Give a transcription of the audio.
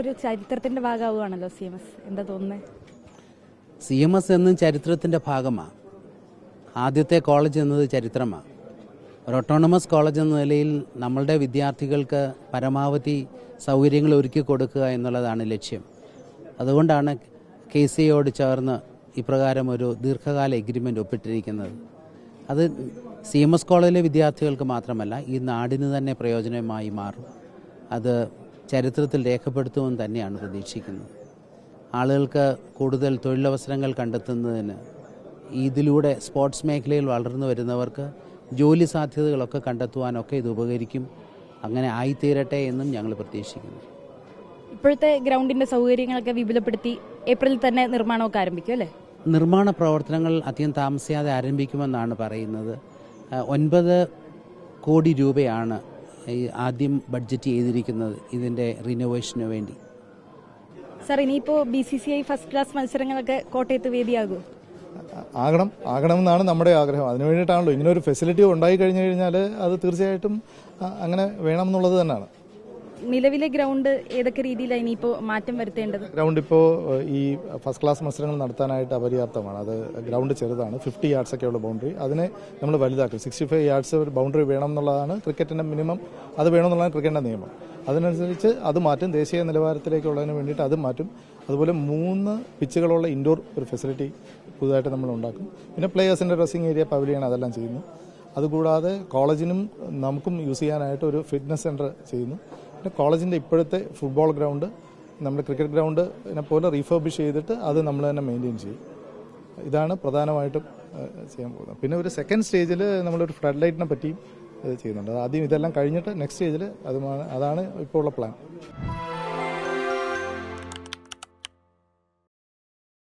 ഒരു ചരിത്രത്തിന്റെ ഭാഗമാവുകയാണല്ലോ C M S. എന്താ തോന്നുന്നത് സി എം എസ് എന്നും ചരിത്രത്തിന്റെ ഭാഗമാണ് ആദ്യത്തെ കോളേജ് എന്നത് ചരിത്രമാണ് ഒരു ഓട്ടോണമസ് കോളേജ് എന്ന നിലയിൽ നമ്മളുടെ വിദ്യാർത്ഥികൾക്ക് പരമാവധി സൗകര്യങ്ങൾ ഒരുക്കി കൊടുക്കുക എന്നുള്ളതാണ് ലക്ഷ്യം. അതുകൊണ്ടാണ് കെ സി യോട് ചേർന്ന് ഇപ്രകാരം ഒരു ദീർഘകാല എഗ്രിമെന്റ് ഒപ്പിട്ടിരിക്കുന്നത്. അത് സി എം എസ് കോളേജിലെ വിദ്യാർത്ഥികൾക്ക് മാത്രമല്ല ഈ നാടിന് തന്നെ പ്രയോജനമായി മാറും. അത് ചരിത്രത്തിൽ രേഖപ്പെടുത്തുമെന്ന് തന്നെയാണ് പ്രതീക്ഷിക്കുന്നത്. ആളുകൾക്ക് കൂടുതൽ തൊഴിലവസരങ്ങൾ കണ്ടെത്തുന്നതിന് ഇതിലൂടെ സ്പോർട്സ് മേഖലയിൽ വളർന്നു വരുന്നവർക്ക് ജോലി സാധ്യതകളൊക്കെ കണ്ടെത്തുവാനൊക്കെ ഇത് ഉപകരിക്കും. അങ്ങനെ ആയിത്തീരട്ടെ എന്നും ഞങ്ങൾ പ്രതീക്ഷിക്കുന്നു. ഇപ്പോഴത്തെ ഗ്രൗണ്ടിന്റെ സൗകര്യങ്ങളൊക്കെ വിപുലപ്പെടുത്തി ഏപ്രിലിൽ തന്നെ നിർമ്മാണമൊക്കെ ആരംഭിക്കും അല്ലേ? നിർമ്മാണ പ്രവർത്തനങ്ങൾ അധികം താമസിയാതെ ആരംഭിക്കുമെന്നാണ് പറയുന്നത്. ഒൻപത് കോടി രൂപയാണ് ഈ ആദ്യം ബഡ്ജറ്റ് ചെയ്തിരിക്കുന്നത് ഇതിന്റെ റിനോവേഷന് വേണ്ടി. സാർ ഇനിയിപ്പോ B C C I first class മത്സരങ്ങളൊക്കെ കോട്ടയത്ത് വേദിയാകും? ആകണം ആകണമെന്നാണ് നമ്മുടെ ആഗ്രഹം. അതിനു വേണ്ടിയിട്ടാണല്ലോ ഇങ്ങനെ ഒരു ഫെസിലിറ്റി ഉണ്ടായി കഴിഞ്ഞു കഴിഞ്ഞാൽ അത് തീർച്ചയായിട്ടും അങ്ങനെ വേണമെന്നുള്ളത് തന്നെയാണ് നിലവിലെ ഗ്രൗണ്ട് ഏതൊക്കെ രീതിയിലാണ് ഇനിയിപ്പോ മാറ്റം വരുത്തേണ്ടത്? ഗ്രൗണ്ട് ഇപ്പോൾ ഈ ഫസ്റ്റ് ക്ലാസ് മത്സരങ്ങൾ നടത്താനായിട്ട് അപര്യാപ്തമാണ്. അത് ഗ്രൗണ്ട് ചെറുതാണ്. ഫിഫ്റ്റി യാർഡ്സ് ഒക്കെ ഉള്ള ബൗണ്ടറി അതിനെ നമ്മൾ വലുതാക്കും. സിക്സ്റ്റി ഫൈവ് യാർഡ്സ് ഒരു ബൗണ്ടറി വേണം എന്നുള്ളതാണ് ക്രിക്കറ്റിന്റെ മിനിമം അത് വേണം എന്നുള്ളതാണ് ക്രിക്കറ്റിന്റെ നിയമം. അതിനനുസരിച്ച് അത് മാറ്റും. ദേശീയ നിലവാരത്തിലേക്കുള്ളതിന് വേണ്ടിയിട്ട് അത് മാറ്റും. അതുപോലെ മൂന്ന് പിച്ചുകളുള്ള ഇൻഡോർ ഒരു ഫെസിലിറ്റി പുതുതായിട്ട് നമ്മൾ ഉണ്ടാക്കും. പിന്നെ പ്ലേയേഴ്സിന്റെ ഡ്രസ്സിംഗ് ഏരിയ പവലിയാണ് അതെല്ലാം ചെയ്യുന്നു. അതുകൂടാതെ കോളേജിനും നമുക്കും യൂസ് ചെയ്യാനായിട്ട് ഒരു ഫിറ്റ്നസ് സെന്റർ ചെയ്യുന്നു. പിന്നെ കോളേജിന്റെ ഇപ്പോഴത്തെ ഫുട്ബോൾ ഗ്രൗണ്ട് നമ്മുടെ ക്രിക്കറ്റ് ഗ്രൗണ്ട് പോലെ റീഫർബിഷ് ചെയ്തിട്ട് അത് നമ്മൾ തന്നെ മെയിന്റെയിൻ ചെയ്യും. ഇതാണ് പ്രധാനമായിട്ടും ചെയ്യാൻ പോകുന്നത്. പിന്നെ ഒരു സെക്കൻഡ് സ്റ്റേജിൽ നമ്മളൊരു ഫ്ലഡ് ലൈറ്റിനെ പറ്റിയും ചെയ്യുന്നുണ്ട്. ആദ്യം ഇതെല്ലാം കഴിഞ്ഞിട്ട് നെക്സ്റ്റ് സ്റ്റേജിൽ അതുമാണ് അതാണ് ഇപ്പോൾ ഉള്ള പ്ലാൻ